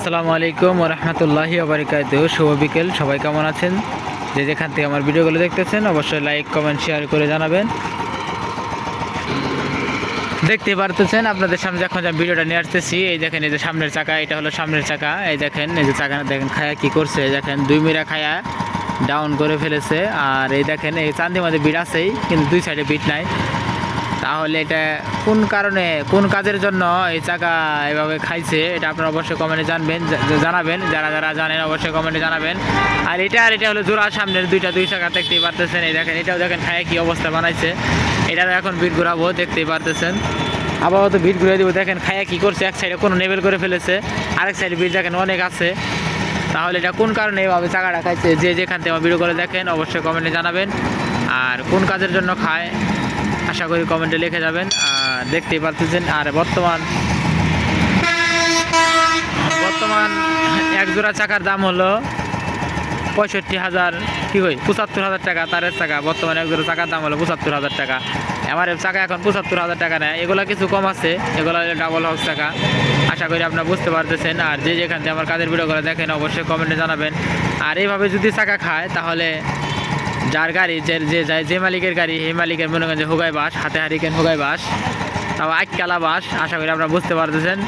আসসালামু আলাইকুম রহমতুল্লাহি ওবরিকাত শুভ বিকেল, সবাই কেমন আছেন? যে যেখান থেকে আমার ভিডিওগুলো দেখতেছেন, অবশ্যই লাইক, কমেন্ট, শেয়ার করে জানাবেন। দেখতে পারতেছেন আপনাদের সামনে যখন আমি ভিডিওটা নিয়ে আসতেছি, এই দেখেন, এই যে সামনের চাকা, এটা হলো সামনের চাকা। এই দেখেন, এই যে চাকা, দেখেন, খায়া কি করছে? দেখেন, দুই মিরা খায়া ডাউন করে ফেলেছে। আর এই দেখেন, এই চান্দি মাঝে বিট আছেই, কিন্তু দুই সাইডে বিট নাই। তাহলে এটা কোন কারণে, কোন কাজের জন্য এই চাকা এভাবে খাইছে, এটা আপনারা অবশ্যই কমেন্টে জানবেন জানাবেন। যারা যারা জানেন অবশ্যই কমেন্টে জানাবেন। আর এটা আর এটা হলো জোড়া সামনের দুইটা, দুই চাকা, দেখতেই পারতেছেন। এই দেখেন, এটাও দেখেন খায় কি অবস্থা বানাইছে। এটা এখন বিট ঘুরাবো, দেখতেই পারতেছেন। আপাতত বিট ঘুরে দিব। দেখেন খায়া কি করছে, এক সাইডে কোনো নেবেল করে ফেলেছে, আরেক সাইডে বিট দেখেন অনেক আছে। তাহলে এটা কোন কারণে এভাবে চাকাটা খাইছে, যে যেখান থেকে ভিডিও করে দেখেন, অবশ্যই কমেন্টে জানাবেন। আর কোন কাজের জন্য খায় আশা করি কমেন্টে লিখে যাবেন। দেখতেই পারতেছেন, আর বর্তমান বর্তমান এক জোড়া চাকার দাম হলো পঁয়ষট্টি হাজার, কি কই, পঁচাত্তর হাজার টাকা তারের চাকা। বর্তমানে এক জোড়া চাকার দাম হলো পঁচাত্তর হাজার টাকা। আমার চাকা এখন পঁচাত্তর হাজার টাকা নেয়। এগুলো কিছু কম আছে, এগুলো হলো ডাবল হক্স চাকা। আশা করি আপনারা বুঝতে পারতেছেন। আর যে যেখান থেকে আমার কাজের ভিডিওগুলো দেখেন, অবশ্যই কমেন্টে জানাবেন। আর এইভাবে যদি চাকা খায়, তাহলে যার গাড়ি, যে যে যায় যে মালিকের গাড়ি সেই মালিকের মনে করেন যে হুগাই বাস, হাতে হারিকেন হুগাই বাস, তাও আটকালা বাস, আশা করি আপনারা বুঝতে পারতেছেন।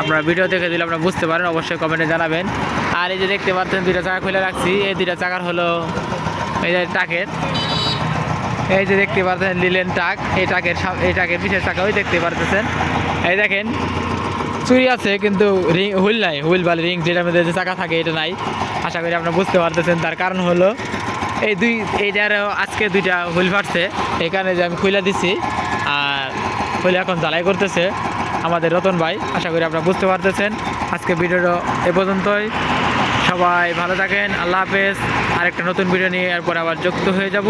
আপনারা ভিডিও দেখে দিলে আপনারা বুঝতে পারেন, অবশ্যই কমেন্টে জানাবেন। আর এই যে দেখতে পাচ্ছেন, দুইটা চাকা খুলে রাখছি। এই দুইটা চাকার হলো এই যে টাকের এই যে দেখতে পাচ্ছেন লিলেন টাক এই টাকের এই টাকের পিছের চাকা ওই দেখতে পারতেছেন। এই দেখেন, চুরি আছে কিন্তু রিং, হুইল নাই, হুইল বা রিং যেটার মধ্যে যে চাকা থাকে, এটা নাই। আশা করি আপনারা বুঝতে পারতেছেন, তার কারণ হলো এই দুই এইটার আজকে দুইটা হুইল ফাটছে। এখানে যে আমি খুলে দিছি, আর খুলে এখন জ্বালাই করতেছে আমাদের রতন ভাই। আশা করি আপনারা বুঝতে পারতেছেন। আজকে ভিডিওটা এ পর্যন্তই। সবাই ভালো থাকেন, আল্লাহ হাফেজ। আরেকটা নতুন ভিডিও নিয়ে এরপর আবার যুক্ত হয়ে যাব।